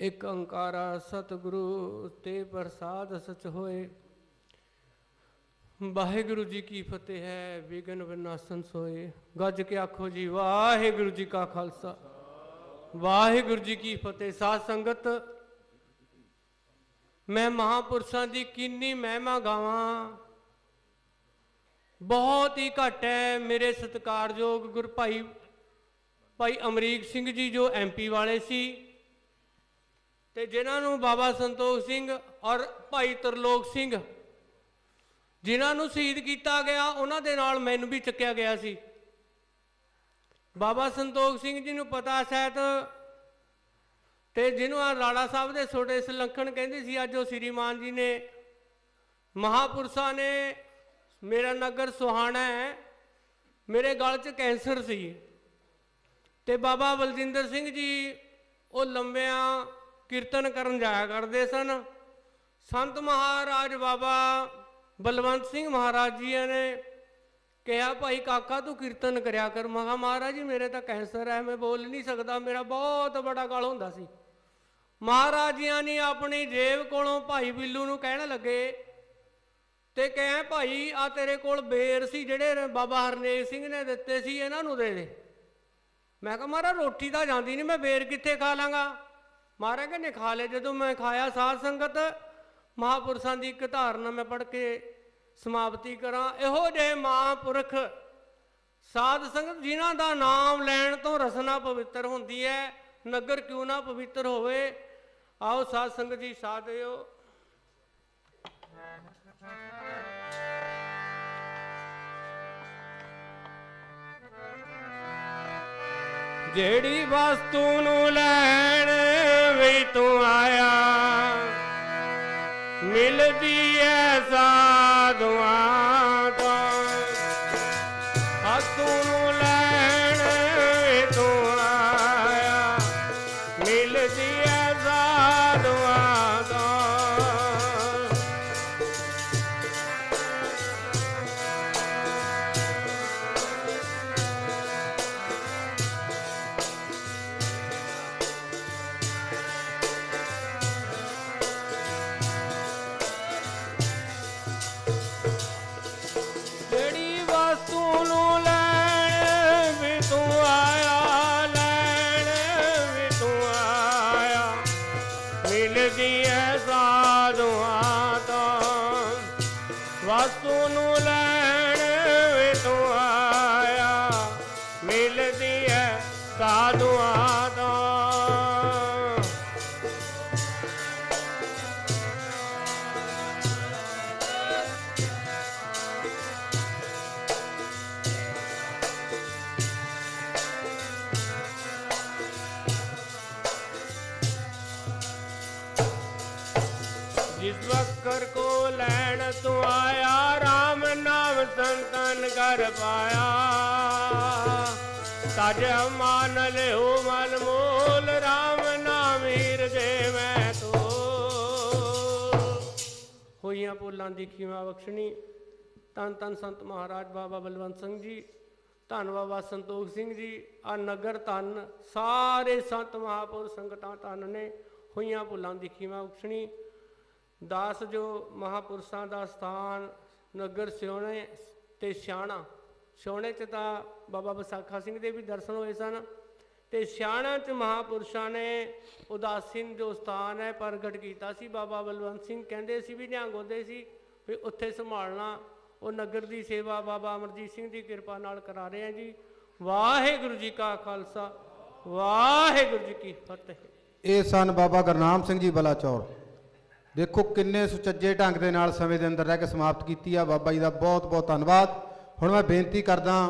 ਇਕ ਅੰਕਾਰਾ ਸਤਿਗੁਰੂ ਤੇ ਪ੍ਰਸਾਦ ਸਚ ਹੋਏ। ਵਾਹਿਗੁਰੂ ਜੀ ਕੀ ਫਤਿਹ ਹੈ ਵਿਗਨ ਵਿਨਾਸ਼ਨ ਸੋਏ। ਗੱਜ ਕੇ ਆਖੋ ਜੀ, ਵਾਹਿਗੁਰੂ ਜੀ ਕਾ ਖਾਲਸਾ। ਵਾਹਿਗੁਰੂ ਜੀ ਕੀ ਫਤਿਹ, ਸਾਧ ਸੰਗਤ। ਮੈਂ ਮਹਾਪੁਰਸ਼ਾਂ ਦੀ ਕਿੰਨੀ ਮਹਿਮਾ ਗਾਵਾਂ। ਬਹੁਤ ਹੀ ਘੱਟ ਹੈ ਮੇਰੇ ਸਤਿਕਾਰਯੋਗ ਗੁਰ ਭਾਈ ਭਾਈ ਅਮਰੀਕ ਸਿੰਘ ਜੀ, ਜੋ ਐਮਪੀ ਵਾਲੇ ਸੀ। ਤੇ ਜਿਨ੍ਹਾਂ ਨੂੰ ਬਾਬਾ ਸੰਤੋਖ ਸਿੰਘ ਔਰ ਭਾਈ ਤਰਲੋਕ ਸਿੰਘ ਜਿਨ੍ਹਾਂ ਨੂੰ ਸ਼ਹੀਦ ਕੀਤਾ ਗਿਆ, ਉਹਨਾਂ ਦੇ ਨਾਲ ਮੈਨੂੰ ਵੀ ਚੱਕਿਆ ਗਿਆ ਸੀ। ਬਾਬਾ ਸੰਤੋਖ ਸਿੰਘ ਜੀ ਨੂੰ ਪਤਾ ਸ਼ਾਇਦ ਤੇ ਜਿਹਨੂੰ ਆ ਰਾੜਾ ਸਾਹਿਬ ਦੇ ਛੋਟੇ ਸਲੰਖਣ ਕਹਿੰਦੇ ਸੀ, ਅੱਜ ਉਹ ਸ੍ਰੀਮਾਨ ਜੀ ਨੇ, ਮਹਾਪੁਰਸ਼ਾਂ ਨੇ ਮੇਰਾ ਨਗਰ ਸੁਹਾਣਾ ਹੈ, ਮੇਰੇ ਗਲ 'ਚ ਕੈਂਸਰ ਸੀ। ਤੇ ਬਾਬਾ ਬਲਜਿੰਦਰ ਸਿੰਘ ਜੀ, ਉਹ ਲੰਬਿਆਂ ਕੀਰਤਨ ਕਰਨ ਜਾਇਆ ਕਰਦੇ ਸਨ। ਸੰਤ ਮਹਾਰਾਜ ਬਾਬਾ ਬਲਵੰਤ ਸਿੰਘ ਮਹਾਰਾਜ ਜੀ ਨੇ ਕਿਹਾ, ਭਾਈ ਕਾਕਾ, ਤੂੰ ਕੀਰਤਨ ਕਰਿਆ ਕਰ। ਮੈਂ ਮਹਾਰਾਜ ਜੀ, ਮੇਰੇ ਤਾਂ ਕੈਂਸਰ ਹੈ, ਮੈਂ ਬੋਲ ਨਹੀਂ ਸਕਦਾ। ਮੇਰਾ ਬਹੁਤ ਬੜਾ ਗਲ ਹੁੰਦਾ ਸੀ। ਮਹਾਰਾਜ ਜੀਆਂ ਨੇ ਆਪਣੀ ਜੇਬ ਕੋਲੋਂ ਭਾਈ ਬਿੱਲੂ ਨੂੰ ਕਹਿਣ ਲੱਗੇ ਤੇ ਕਹੇ ਭਾਈ ਆ ਤੇਰੇ ਕੋਲ ਬੇਰ ਸੀ ਜਿਹੜੇ ਬਾਬਾ ਹਰਨੇਕ ਸਿੰਘ ਨੇ ਦਿੱਤੇ ਸੀ, ਇਹਨਾਂ ਨੂੰ ਦੇ ਦੇ। ਮੈਂ ਕਿਹਾ, ਮਹਾਰਾਜ, ਰੋਟੀ ਤਾਂ ਜਾਂਦੀ ਨਹੀਂ, ਮੈਂ ਬੇਰ ਕਿੱਥੇ ਖਾ ਲਾਂਗਾ? ਮਹਾਰਾਜ ਕਹਿੰਦੇ ਖਾ ਲੈ ਜਦੋਂ ਮੈਂ ਖਾਇਆ ਸਾਧ ਸੰਗਤ, ਮਹਾਪੁਰਸ਼ਾਂ ਦੀ ਇੱਕ ਧਾਰਨਾ ਮੈਂ ਪੜ੍ਹ ਕੇ ਸਮਾਪਤੀ ਕਰਾਂ। ਇਹੋ ਜਿਹੇ ਮਹਾਂਪੁਰਖ ਸਾਧ ਸੰਗਤ, ਜਿਨ੍ਹਾਂ ਦਾ ਨਾਮ ਲੈਣ ਤੋਂ ਰਸਨਾ ਪਵਿੱਤਰ ਹੁੰਦੀ ਹੈ, ਨਗਰ ਕਿਉਂ ਨਾ ਪਵਿੱਤਰ ਹੋਵੇ, ਆਓ ਸਾਧ ਸੰਗਤ ਜੀ ਸਾਥ ਦਿਓ। ਜਿਹੜੀ ਵਸਤੂ ਨੂੰ ਲੈਣ ਮਿਲਦੀ ਐ ਜਿਹੜੀ ਲੈਣ, ਵੀ ਤੂੰ ਆਇਆ, ਲੈਣ, ਵੀ ਤੂੰ ਆਇਆ। ਮਿਲਦੀ ਐ ਸਾਧੂਆਂ ਤੋਂ, ਵਸਤੂ ਨੂੰ ਲੈਣ ਜਿਸ ਕੋ ਲੈਣ ਤੂੰ ਆਇਆ RAM ਨਾਮ ਸੰਤਨ ਕਰ ਪਾਇਆ। ਤਜ ਮਾਨ ਲਿਓ ਮਨ ਮੋਲ RAM ਨਾਮ ਹਿਰਦੇ ਮੈਂ ਤੋ ਹੋਈਆਂ ਭੁੱਲਾਂ ਦੀ ਖੀਵਾ ਬਖਸ਼ਣੀ। ਤਨ ਤਨ ਸੰਤ ਮਹਾਰਾਜ ਬਾਬਾ ਬਲਵੰਤ ਸਿੰਘ ਜੀ, ਧੰਨ ਬਾਬਾ ਸੰਤੋਖ ਸਿੰਘ ਜੀ, ਆ ਨਗਰ ਧੰਨ, ਸਾਰੇ ਸੰਤ ਮਹਾਪੁਰ ਸੰਗਤਾਂ ਧੰਨ ਨੇ। ਹੋਈਆਂ ਭੁੱਲਾਂ ਦੀ ਖੀਵਾ ਬਖਸ਼ਣੀ। ਦਾਸ ਜੋ ਮਹਾਪੁਰਸ਼ਾਂ ਦਾ ਸਥਾਨ ਨਗਰ ਸਿਉਣੇ ਤੇ ਸਿਆਣਾ, ਸਿਉਣੇ ਚ ਤਾਂ ਬਾਬਾ ਵਿਸਾਖਾ ਸਿੰਘ ਦੇ ਵੀ ਦਰਸ਼ਨ ਹੋਏ ਸਨ ਤੇ ਸਿਆਣਾ ਚ ਮਹਾਪੁਰਸ਼ਾਂ ਨੇ ਉਦਾਸੀਨ ਜੋ ਸਥਾਨ ਹੈ ਪ੍ਰਗਟ ਕੀਤਾ ਸੀ। ਬਾਬਾ ਬਲਵੰਤ ਸਿੰਘ ਕਹਿੰਦੇ ਸੀ ਵੀ ਨਿਹੰਗ ਹੁੰਦੇ ਸੀ ਵੀ ਉੱਥੇ ਸੰਭਾਲਣਾ, ਉਹ ਨਗਰ ਦੀ ਸੇਵਾ ਬਾਬਾ ਅਮਰਜੀਤ ਸਿੰਘ ਦੀ ਕਿਰਪਾ ਨਾਲ ਕਰਾ ਰਹੇ ਆ ਜੀ। ਵਾਹਿਗੁਰੂ ਜੀ ਕਾ ਖਾਲਸਾ, ਵਾਹਿਗੁਰੂ ਜੀ ਕੀ ਫਤਿਹ। ਇਹ ਸਨ ਬਾਬਾ ਗੁਰਨਾਮ ਸਿੰਘ ਜੀ ਬਲਾਚੌਰ। ਦੇਖੋ ਕਿੰਨੇ ਸੁਚੱਜੇ ਢੰਗ ਦੇ ਨਾਲ ਸਮੇਂ ਦੇ ਅੰਦਰ ਰਹਿ ਕੇ ਸਮਾਪਤ ਕੀਤੀ ਆ। ਬਾਬਾ ਜੀ ਦਾ ਬਹੁਤ ਬਹੁਤ ਧੰਨਵਾਦ। ਹੁਣ ਮੈਂ ਬੇਨਤੀ ਕਰਦਾ